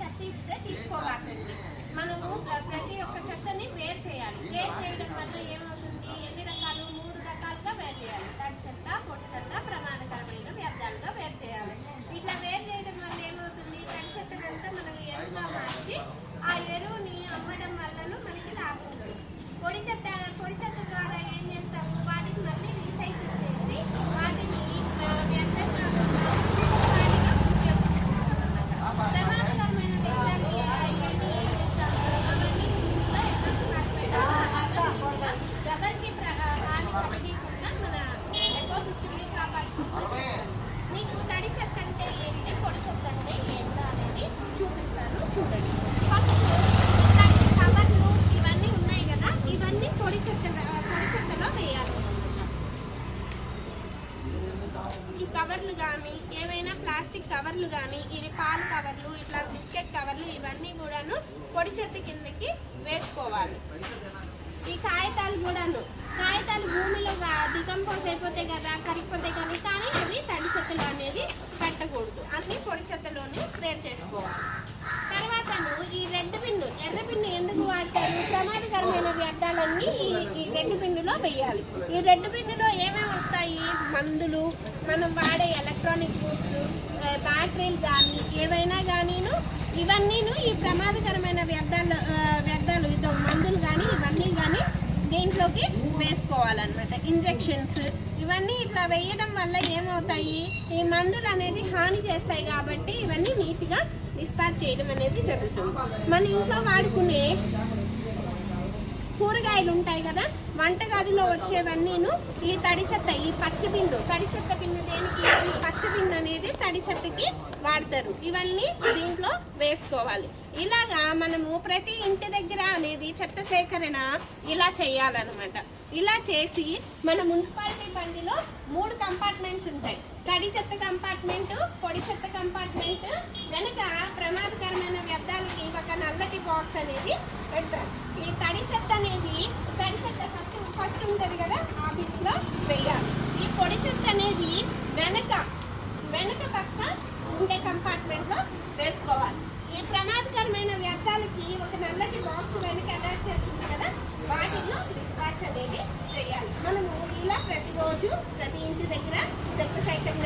చెత్త ఇస్తే తీసుకోవాల్సింది మనము ప్రతి ఒక్క చెత్తని వేరు చేయాలి. వేరు చేయడం వల్ల ఏమవుతుంది? ఎన్ని రకాలు? మూడు రకాలుగా వేరు చేయాలి. తడి చెత్త పొడి చెత్త ప్రమాదకరమైన వ్యర్థాలుగా వేరు చేయాలి. ఇట్లా వేరు చేయడం వల్ల ఏమవుతుంది? తడి చెత్తనంతా మనం ఎరువుగా మార్చి ఆ ఎరువుని అమ్మడం వల్లనూ మనకి రాకుండా పొడి చెత్త పొడి చెత్త దృష్టిని మీకు తడి చెత్త అంటే ఏంటి? పొడి చెత్త అంటే ఏంటో అనేది చూపిస్తాను. చూడండి. కవర్లు ఇవన్నీ ఉన్నాయి కదా? ఇవన్నీ పొడి చెత్త పొడి చెత్తలో వేయాలి. ఈ కవర్లు కానీ ఏవైనా ప్లాస్టిక్ కవర్లు కానీ ఇది పాల కవర్లు ఇట్లా బిస్కెట్ కవర్లు ఇవన్నీ కూడాను పొడి చెత్త కిందకి వేసుకోవాలి. ఈ కాగితాలు కూడాను. కాగితాలు భూమిలో డికంపోజ్ అయిపోతాయి కదా కరిగిపోతాయి కదా కానీ అవి తడి చెత్తలో అనేది పెట్టకూడదు. అన్ని పొడి చెత్తలోనే వేరు చేసుకోవాలి. తర్వాతను ఈ రెడ్ పిన్ను ఎర్ర పిన్ను ఎందుకు వాడతారు? ప్రమాదకరమైన వ్యర్థాలన్నీ ఈ ఈ రెడ్ పిన్నులో వేయాలి. ఈ రెడ్ పిన్నులో ఏమేమి వస్తాయి? మందులు మనం వాడే ఎలక్ట్రానిక్ గూడ్స్ బ్యాటరీలు కానీ ఏవైనా కానీను ఇవన్నీను ఈ ప్రమా వ్యర్థాలు ఆ, వ్యర్థాలు ఇదో మందులు కానీ ఇవన్నీ కానీ దీంట్లోకి వేసుకోవాలన్నమాట ఇంజెక్షన్స్ ఇవన్నీ ఇట్లా వేయడం వల్ల ఏమవుతాయి? ఈ మందులు అనేది హాని చేస్తాయి కాబట్టి ఇవన్నీ నీట్గా డిస్పాచ్ చేయడం అనేది జరుగుతుంది. మనం ఇంట్లో వాడుకునే కూరగాయలు ఉంటాయి కదా వంటగదిలో వచ్చేవన్నీను ఈ తడి చెత్త ఈ పచ్చి బిందు. తడి చెత్త బిందు దేనికి? ఈ పచ్చి బిందు అనేది తడి చెత్తకి వాడతారు. ఇవన్నీ దీంట్లో వేసుకోవాలి. ఇలాగా మనము ప్రతి ఇంటి దగ్గర అనేది చెత్త సేకరణ ఇలా చేయాలన్నమాట. ఇలా చేసి మన మున్సిపాలిటీ బండిలో మూడు కంపార్ట్మెంట్స్ ఉంటాయి. తడి చెత్త కంపార్ట్మెంట్ పొడి చెత్త కంపార్ట్మెంట్ వెనుక ప్రమాదకరమైన వ్యర్థాలకి ఒక నల్లటి బాక్స్ అనేది పెడతారు. ఈ తడి చెత్త వెనుక పక్క ఉండే కంపార్ట్మెంట్లో వేసుకోవాలి. ఈ ప్రమాదకరమైన వ్యర్థాలకి ఒక నల్లటి బాక్స్ వెనుక అటాచ్ చేస్తుంది కదా వాటిల్లో డిస్పాచ్ అనేది చేయాలి. మనము ఇలా ప్రతిరోజు ప్రతి ఇంటి దగ్గర చెత్త సైకిల్